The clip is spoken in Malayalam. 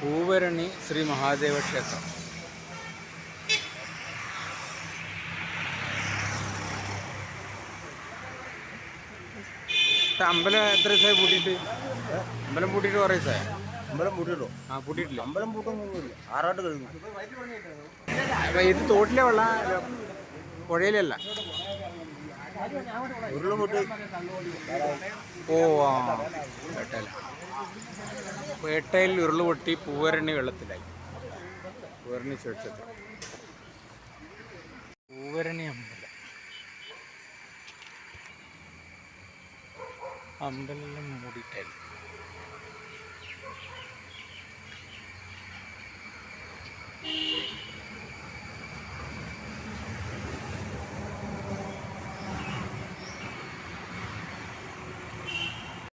പൂവരണി ശ്രീ മഹാദേവ ക്ഷേത്രം. അമ്പലം എത്ര ദിവസമായി പൂട്ടിയിട്ട്? അമ്പലം പൂട്ടിയിട്ട് കുറേ ദിവസമായി? അമ്പലം പൂട്ടിട്ടോ ആ പൂട്ടിയിട്ടില്ല? അമ്പലം പൂട്ടൊന്നുമില്ല ആറാട്ട് കഴിഞ്ഞു. അപ്പൊ ഇത് തോട്ടിലെ വെള്ള പുഴയിലല്ല? ഉരുളും പൊട്ടി. ഓ ആ. പേട്ടയില പേട്ടയിൽ ഉരുളുപൊട്ടി പൂവരണി വെള്ളത്തിലായി. പൂവരണി ചോദിച്ചത് പൂവരണി അമ്പലം. അമ്പലം മൂടിയിട്ടായി